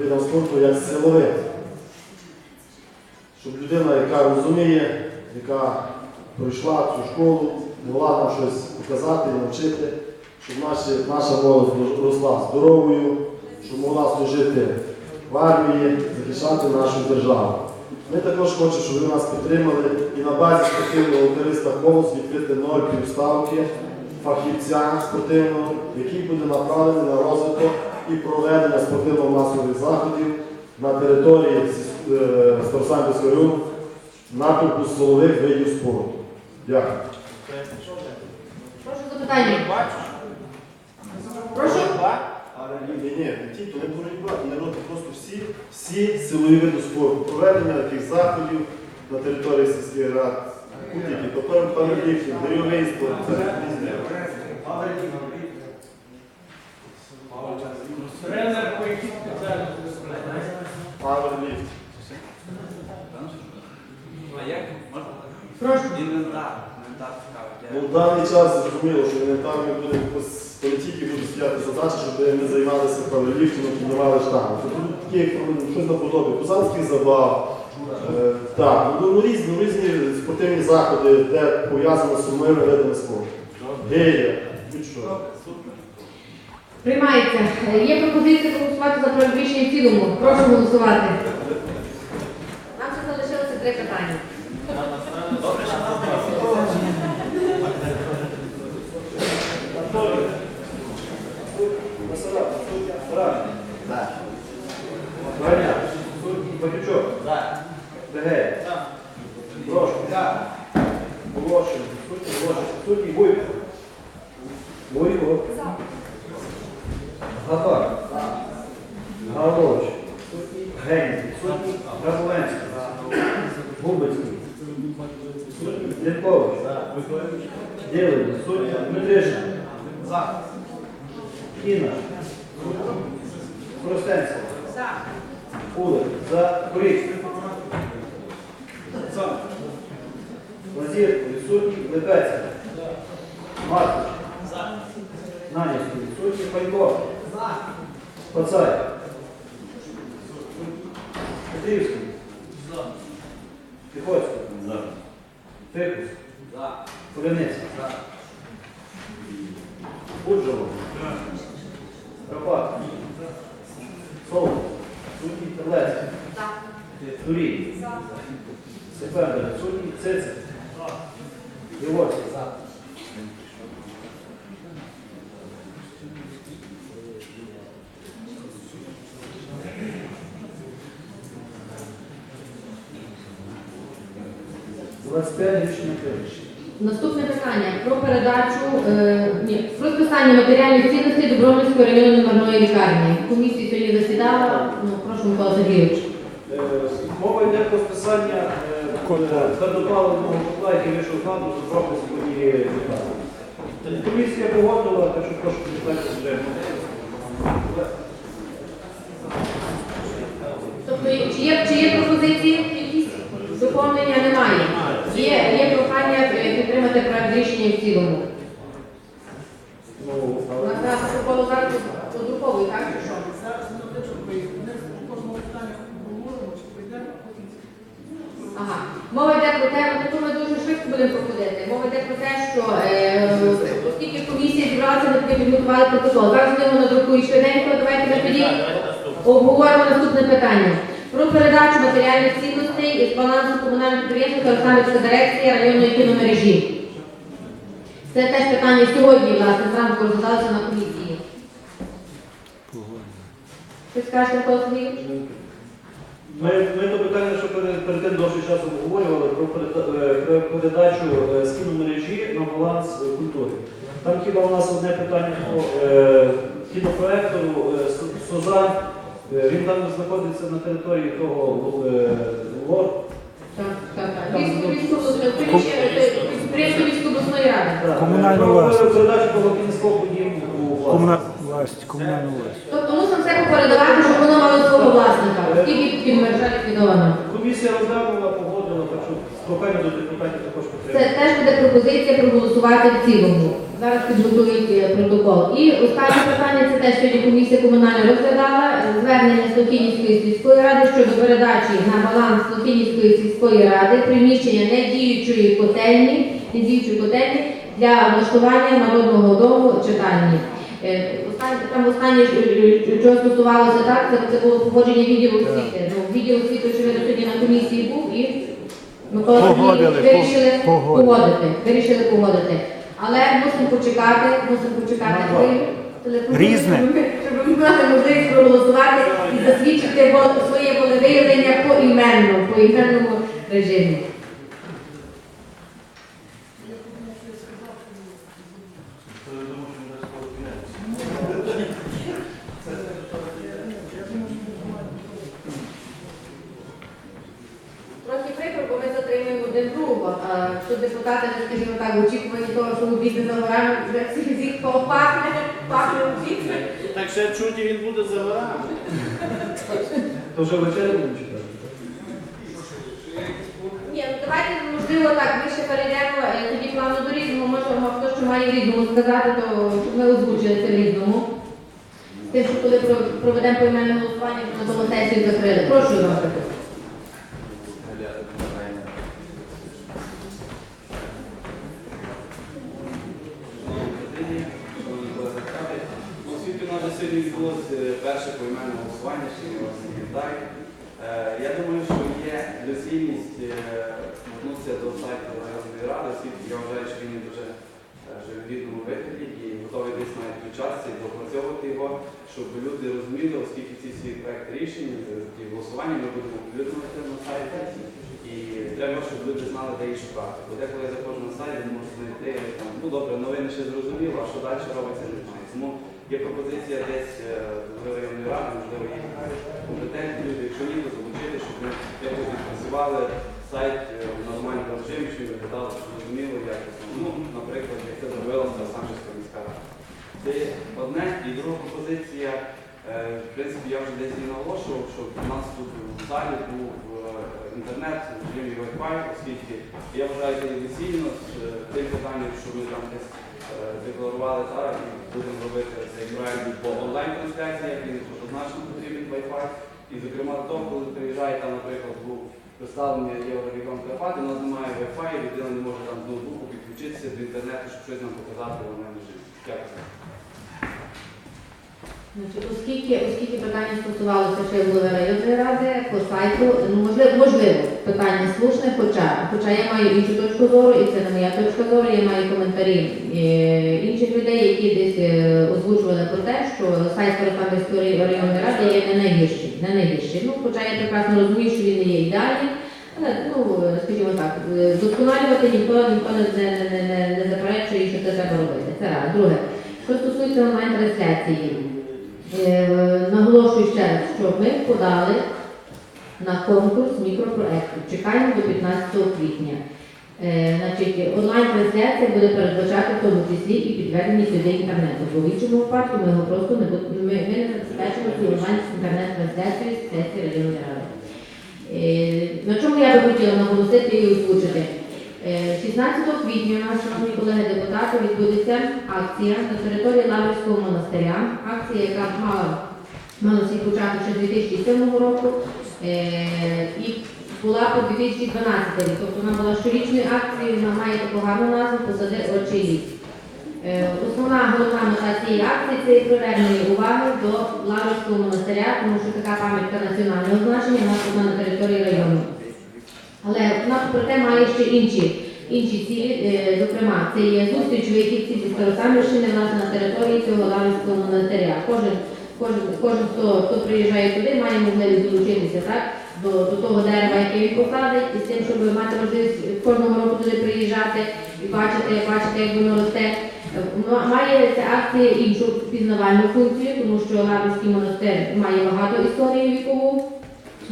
видом спорту як силовий. Щоб людина, яка розуміє, яка пройшла цю школу, могла нам щось показати, навчити, щоб наші, наша молодь росла здоровою, щоб могла служити в армії, захищати нашу державу. Ми також хочемо, щоб ви нас підтримали і на базі спортивного туриста «Колос» відкрити нові півставки фахівця спортивного, який буде направлений на розвиток і проведення спортивно-масових заходів на території е, Старосамбірського району напрямку силових видів спорту. Дякую. Прошу запитання. Прошу. Ні, ні, не ті, то не боротьба, не робить просто всі, всі силові види спорту. Проведення таких заходів на території сільських рад, будь-які, то пам'ятники, спорт, це різне. Тренер по якій спеціальності безпосередньо? Пауерліфт. А як можна? Прошу. Інвентар. Інвентар. Ну, в даний час зрозуміло, що елементарно буде політики буде стояти задача, щоб ми займалися пауерліфтингом, піднімали штангу. Тобто тут такі щось наподобі козацьких забав. Е, так, ну, ну, різні, ну, різні спортивні заходи, де пов'язано з сумними видами спорту. Гея, будь-що. Приймається. Є пропозиція проголосувати за передвищення в цілому. Прошу голосувати. Нам ще залишилося три питання. Батючок, Дегей, Брошко, Волошин, Сутній, Волошин, Сутній, Буйко. Буйко. Гапар. Галоч. Генський. Сутній, Грабовенський. Губицький. Сутній, Дідкович. Ділин, Сутній, Дмитришин. Кіна. Простенський. Кулик. За. Курицький. Лазір, відсутній, Лепецький. Марков. Нанівський, відсутній, Панько. Пацай. Петрівський. Тихоцький. Фикус. Куляниця. Буджало. Карпат. Солод. Судній Терлецький. Турій. Сефендер. Судній Цицик. Наступне питання про передачу е, ні, про списання матеріальних цінностей Добровольської районної номерної лікарні. Комісія сьогодні засідала. Ну, прошу, Микола Сергійович. Е, Мова йде про списання е, твердопаливного котла, який вийшов з ладу з Броківської лікарні. Комісія погодила, так що прошу підтримати вже. Тобто, чи є, чи є пропозиції якісь? Доповнення немає. Є, є прохання е, підтримати проект рішення в цілому. Ну, На нас протоколу зараз подруковий, так чи що? Ага. Мова йде про те, ну, то ми дуже швидко будемо проходити. Мова йде про те, що е, оскільки комісія зібралася, ми тоді підготували протокол. Зараз будемо надрукуємо швиденько, давайте ми тоді обговоримо наступне питання. Про передачу матеріальних цінностей із балансу комунального підприємства дирекція районної кіномережі. Це теж питання сьогодні, власне, зранку розглядалося на комісії. Щось скажете, Сергійович? Ми, ми то питання, що перед, перед тим довший час обговорювали про, е, передачу е, з кіномережі на баланс культури. Там хіба у нас одне питання по е, кінопроектору е, С-. Е, Він там знаходиться на території того е, ЛОР. Так, так, так. Військово- приміщення- Підприємство військово обласної ради. Комунальну Про власність. Передачу їм у. Комуна... власть, комунальну власть. Тобто мусимо все попередавати, щоб воно мало свого власника. Скільки під мережа ліквідовано. Комісія розглянула, погодила, так що прохання до депутатів також Це теж буде пропозиція проголосувати в цілому. Зараз підготують е, протокол. І останнє питання це те, що комісія комунальна розглядала е, звернення Слохінівської сільської ради щодо передачі на баланс Слохінівської сільської ради приміщення недіючої котельні, недіючої котельні для влаштування народного дому читальні. Е, Там останнє, що- чого стосувалося так, це, це було погодження відділу освіти. Ну, відділ освіти, очевидно, сьогодні на комісії був і Микола Погодили, вирішили погодити. Вирішили погодити. Але мусимо почекати, мусимо почекати На хвилю. телефону, Різне. Щоб ми, мали можливість проголосувати і засвідчити своє волевиявлення поіменно, по іменному режимі. Трохи прикро, бо ми затримуємо один другого. А Тут депутати, не скажімо так, в очікуванні того, що обійде за горами, вже всіх всіх кого пахне, пахне обійде. Так чуті він буде за горами. То вже вечеря будемо читати. Ні, ну давайте, можливо, так, ми ще перейдемо е, тоді плавно до різному, можемо хто що має в різному сказати, то ми озвучили це в різному. З тим, що коли про- проведемо поіменне голосування, то на тому сесію закрили. Прошу, Іван Петрович. Оскільки у нас вже сьогодні відбулося перше поіменне голосування, що я вас не вітаю. Е, Я думаю, що є доцільність е, звернутися до сайту районної ради, оскільки я вважаю, що він є дуже е, вже в відному вигляді і готовий десь навіть включатися і допрацьовувати його, щоб люди розуміли, оскільки ці всі проекти рішень е, і голосування ми будемо оприлюднювати на сайті. І треба, щоб люди знали, де їх шукати. Бо деколи я заходжу на сайт, не можу знайти там, ну добре, новини ще зрозуміло, а що далі робиться, не знаю. Тому є пропозиція десь е, до районної ради, можливо, є компетентні люди, якщо ні, то залучити, щоб ми якось відпрацювали сайт е, в нормальному режимі, щоб він виглядав зрозуміло, якось. Ну, наприклад, як це зробила Самчівська міська рада. Це одне. І друга пропозиція, е, в принципі, я вже десь і наголошував, що в нас тут в залі був е, інтернет режимі Wi-Fi, оскільки я вважаю е, тим питанням, що ми там десь е, декларували так, і будемо робити цей проект по онлайн-трансляції, як він однозначно потрібен Wi-Fi. І зокрема до того, коли приїжджає там, наприклад, був представлення Єврорегіон Карпати, у нас немає Wi-Fi, людина не може там з ноутбуку підключитися до інтернету, щоб щось нам показати в онлайн режимі. Дякую. Оскільки, оскільки питання стосувалося голови районної ради по сайту, ну можливо, можливо, питання слушне, хоча, хоча я маю іншу точку зору, і це не моя точка зору, я маю коментарі е, інших людей, які десь е, озвучували про те, що сайт Старосамбірської районної ради є не найгірший, не найгірший. Ну, хоча я прекрасно розумію, що він не є ідеальним, але ну, скажімо так, е, вдосконалювати ніхто ніхто не, не, не, не, не заперечує, що це треба робити. Це раз. Друге, що стосується онлайн-трансляції. Е, Наголошую ще раз, що ми подали на конкурс мікропроектів. Чекаємо до 15 квітня. Е, онлайн-трансляція буде передбачати в тому числі і підведення сюди інтернету. Бо в іншому випадку ми його просто не ми, ми не забезпечимо цю онлайн-інтернет-трансляцію з сесії районної ради. Е, На чому я би хотіла наголосити і озвучити? Е, 16 квітня у шановні колеги депутати, відбудеться акція на території Лаврівського монастиря. Акція, яка мала, мала свій початок ще 2007 року е, і була по 2012 рік. Тобто вона була щорічною акцією, вона має таку гарну назву «Посади очей ліс». Е, Основна головна мета цієї акції це привернення уваги до Лаврівського монастиря, тому що така пам'ятка національного значення вона на території району. Проте має ще інші, інші цілі, е, зокрема, це є зустріч вихідців зі Старосамівщини власне на території цього Лаврівського монастиря. Кожен, кожен, кожен хто, хто приїжджає туди, має можливість долучитися так, до, до того дерева, яке він посадить, і з тим, щоб мати можливість кожного року туди приїжджати і бачити, бачити, як воно росте. Має ця акція іншу пізнавальну функцію, тому що Лаврівський монастир має багато історії вікову.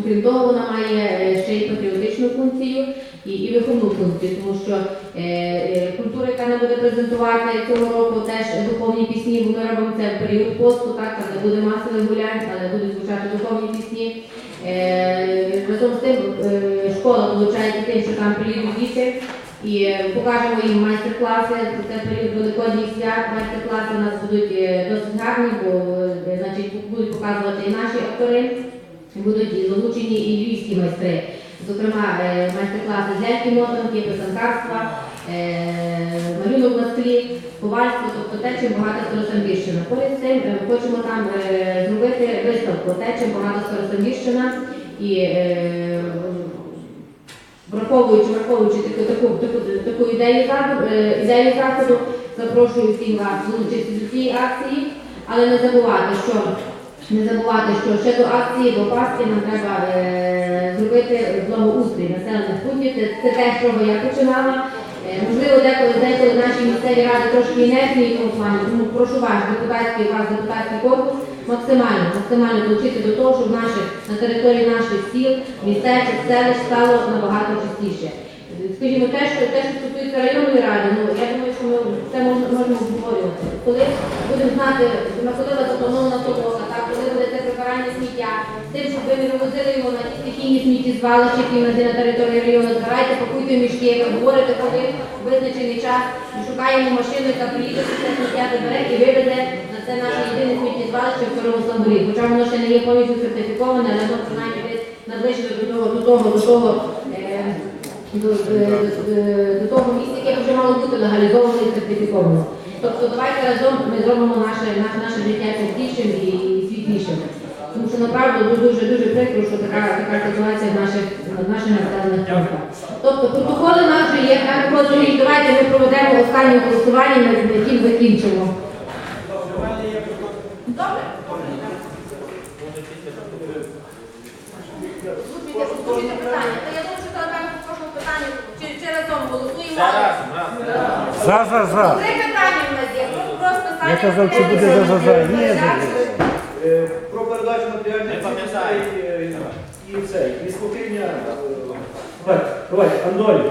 Окрім того, вона має е, ще й патріотичну функцію і, і виховну функцію, тому що е, е, культура, яка не буде презентувати цього року, теж духовні пісні, бо ми робимо це в період посту, так, там не буде масових гулянь, але будуть звучати духовні пісні. Е, разом з тим е, школа долучається тим, що там приїдуть діти І е, покажемо їм майстер-класи. Це період великодніх свят. Майстер-класи у нас будуть досить гарні, бо значить, будуть показувати і наші актори, будуть залучені і львівські майстри. Зокрема, е, майстер-класи з ляльки мотанки, писанкарства, е, малюнок на склі, ковальство, тобто те, чим багато Старосамбірщина. Поряд з цим е, хочемо там зробити виставку, те, чим багато Старосамбірщина і враховуючи, враховуючи таку, таку, таку, ідею заходу, запрошую всіх вас долучитися до цієї акції, але не забувати, що не забувати, що ще до акції, до Пасхи нам треба е, зробити благоустрій населених пунктів. Це, те, з чого я починала. Е, можливо, деколи, деколи наші місцеві ради трошки інертні в цьому плані, тому прошу ваш депутатський, ваш депутатський корпус максимально, максимально долучити до того, щоб наші, на території наших сіл, містечок, селищ стало набагато чистіше. Скажімо, те, що те, що стосується районної ради, ну я думаю, що ми це можна можемо обговорювати. Коли будемо знати, коли запланована толока, так, коли буде це прибирання сміття, тим, щоб ви не вивозили його на ті стихійні сміттєзвалища, які в нас є на території району, збирайте, пакуйте мішки, говорите, коли визначений час, шукаємо машину, яка приїде, це сміття забере і вивезе на це наше єдине сміттєзвалище в Старому Слоборі. Хоча воно ще не є повністю сертифіковане, але воно принаймні десь наближено до того, до того, до того. е, до, до, до- до того місця, яке вже мало бути легалізовано і сертифіковано. Тобто давайте разом ми зробимо наше, наше, наше життя чистішим і світлішим. Тому що направду дуже дуже прикро, що така, така ситуація в наших, в наших населених пунктах. Тобто протоколи наші є, розуміють, давайте ми проведемо останнє голосування, ми з яким закінчимо. Добре? Озвучуйте питання. Та я думаю, що це напевно по кожному питанню чи, разом голосуємо. За, за, за. Три питання в нас є. Про- Про. Я казав, чи буде за, за, за. Ні, за, за. Е, Про передачу матеріальних Не пам'ятаю. цінностей е, і цей, і слухання. е, Давай, давай, Андолі.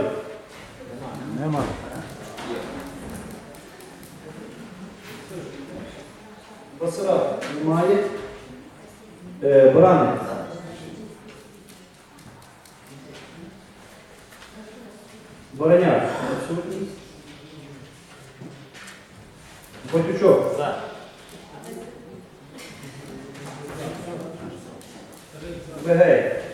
Нема. Басараб немає. Е, Барани. Відсутній. Батючок. За. Ferreira.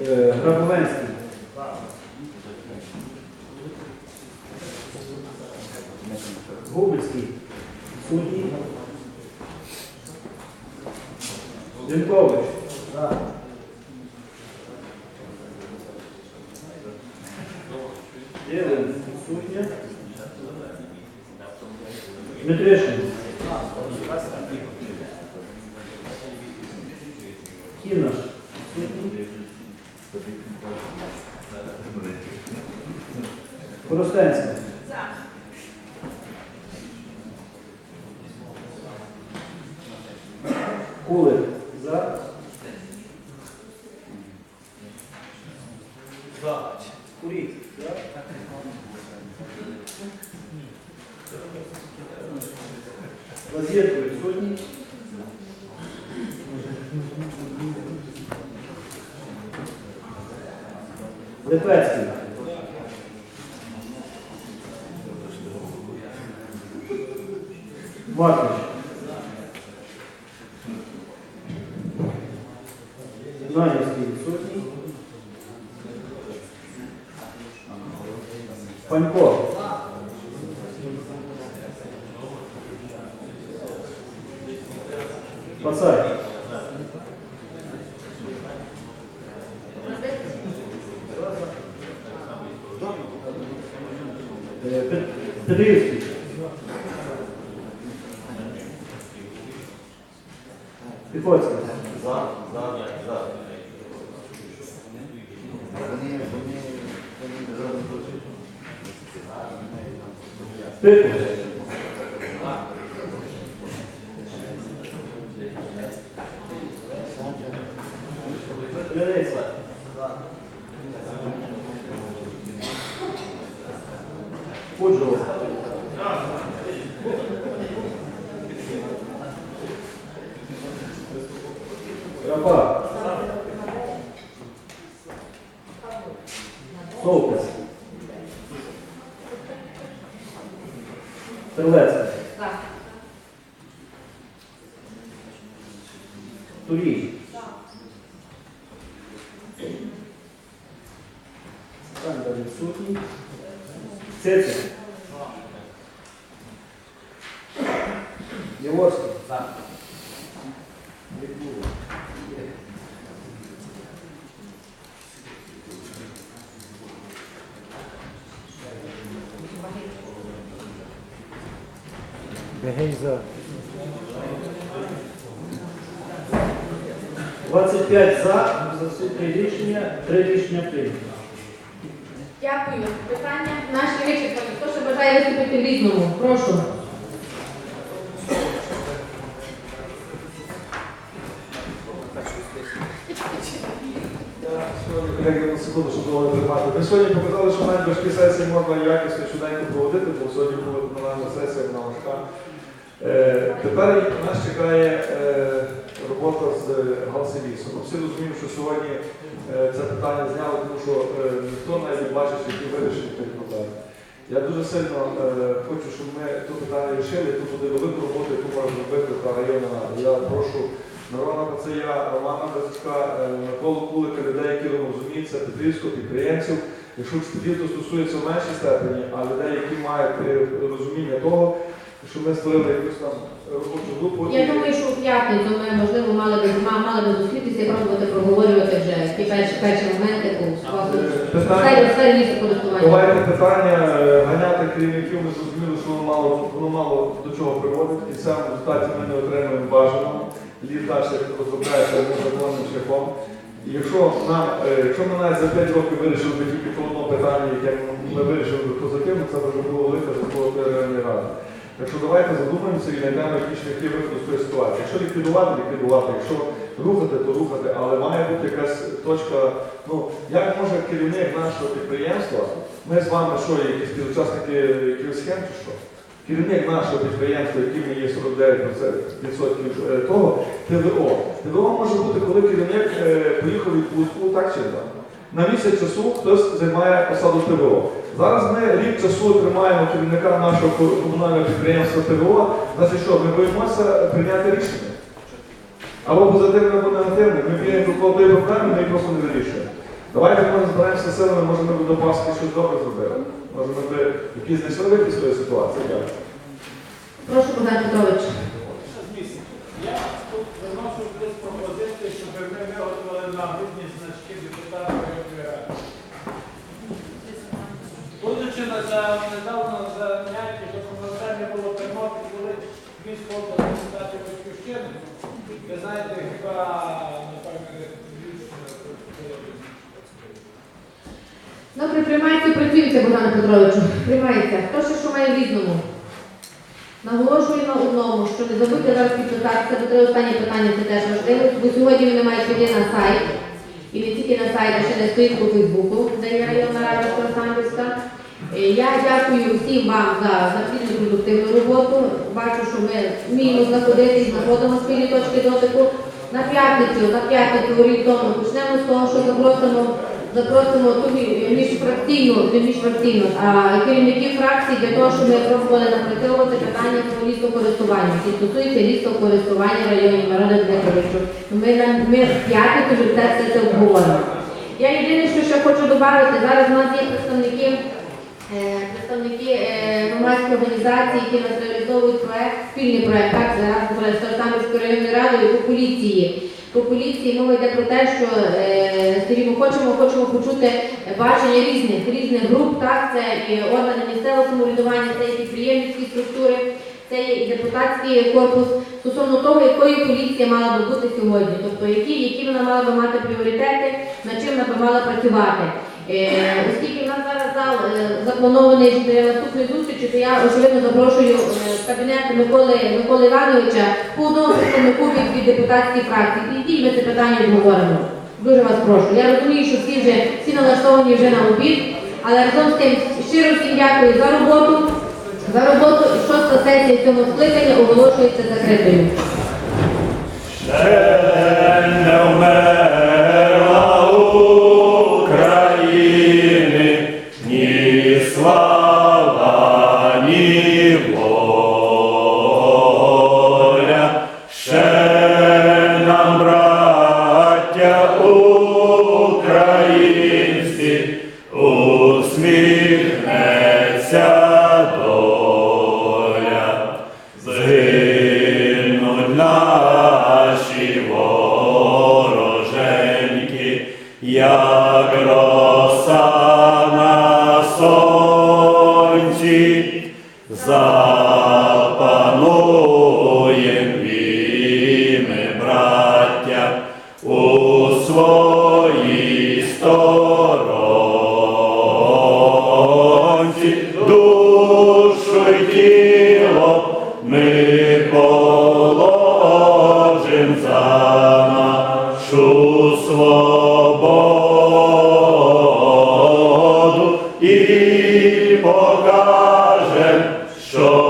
Е, Кулик. За. За. Курік. За. Лазєтко відсутній. Липецький. Пацай. Е, Fujou. Бегей за. 25 за, засутні рішення, три рішення прийнято. Дякую. Питання наші вичерпані. Хто ще бажає виступити в різному? Прошу. Колеги, на секунду, щоб було тримати. Ми сьогодні показали, що навіть важкі сесії можна якісно щоденно проводити, бо сьогодні була пленарна сесія на важка. Е, тепер нас чекає е, робота з Галсилісом. Всі розуміємо, що сьогодні е, це питання зняли, тому що е, ніхто навіть бачить, які вирішення тих проблем. Я дуже сильно хочу, щоб ми це питання вирішили. Тут буде велика робота, яку може зробити та районна рада. Я прошу Мирона Пацая, Романа Безичка, е, Миколу Кулика, людей, які розуміються, Петрівського, підприємців. Якщо тоді то стосується в меншій степені, а людей, які мають розуміння того, що ми створили якусь там робочу групу. Я думаю, що у п'ятницю ми, можливо, мали би мали би зустрітися і пробувати проговорювати вже ті перші перші моменти у Е, в Питання. в. Давайте питання е, ганяти керівників, ми зрозуміли, що воно мало, воно мало до чого приводить, і саме в результаті ми не отримуємо бажаного. Літ далі розробляється незаконним шляхом. І якщо нам, е, якщо ми навіть за 5 років вирішили би тільки по одному питанні, яке ми вирішили би позитивно, це вже було велика заслуга ради. Так що давайте задумаємося і знайдемо якісь шляхи виходу з цієї ситуації. Якщо ліквідувати, ліквідувати, якщо рухати, то рухати, але має бути якась точка. Ну як може керівник нашого підприємства, ми з вами що, якісь співучасники якихось схем чи що? Керівник нашого підприємства, яким є 49% е, того, ТВО. ТВО може бути, коли керівник е, поїхав у відпустку, так чи не? На місяць часу хтось займає посаду ТВО. Зараз ми рік часу тримаємо керівника нашого комунального підприємства ТВО. Значить що, ми боїмося прийняти рішення. Або позитивне, або негативне. Ми віримо до тої проблеми, ми просто не вирішуємо. Давайте ми збираємося силами, може ми до Пасхи щось добре зробили. Може ми би якісь знайшли вихід з цієї ситуації. Дякую. Прошу, Богдан Петрович. Я тут виношу пропозицію, щоб ми виготовили нагрудні значки депутатів Районної ради. На за- недавно заняття, що повертання було Тернопіль, коли він сходив депутати Батьківщини, ви знаєте, хіба, напевно, більше Добре, приймається, працюється, Богдан Петровичу. Приймається. Хто ще що має в різному? Наголошую на одному, що не забудьте зараз підписатися, бо три останні питання це теж важливо, бо сьогодні ви не маєте піти на сайт. І не тільки на сайт, а ще на сторінку Фейсбуку, де є районна рада Олександрівська. Е, Я дякую всім вам за, спільну продуктивну роботу. Бачу, що ми вміємо знаходитись, знаходимо спільні точки дотику. На п'ятницю, на п'ятницю орієнтовно почнемо з того, що запросимо, запросимо ту міжфракційну, не міжфракційну, а керівників фракцій для того, щоб ми пробували напрацьовувати питання про лісокористування, які стосуються лісокористування в районі Мирони Дмитровичу. Ми, ми в п'ятницю вже все це обговоримо. Я єдине, що ще хочу додати, зараз у нас є представники представники е, громадської організації, які нас реалізовують проект, спільний проект, так, зараз з Старостамівською районною радою по поліції. По поліції мова йде про те, що е, скажімо, хочемо, хочемо почути бачення різних різних груп, так, це і органи місцевого самоврядування, це і підприємницькі структури, це і депутатський корпус стосовно того, якою поліція мала би бути сьогодні, тобто які, які вона мала би мати пріоритети, над чим вона би мала працювати. Е, оскільки в нас зараз зал е, запланований для наступної зустрічі, то я очевидно запрошую е, в кабінет Миколи, Миколи Івановича по одному представнику від, депутатських фракцій. Підійдіть, ми це питання обговоримо. Дуже вас прошу. Я розумію, що всі вже всі налаштовані вже на обід, але разом з тим щиро всім дякую за роботу. За роботу і шоста сесія цього скликання оголошується закритою. Покажем, що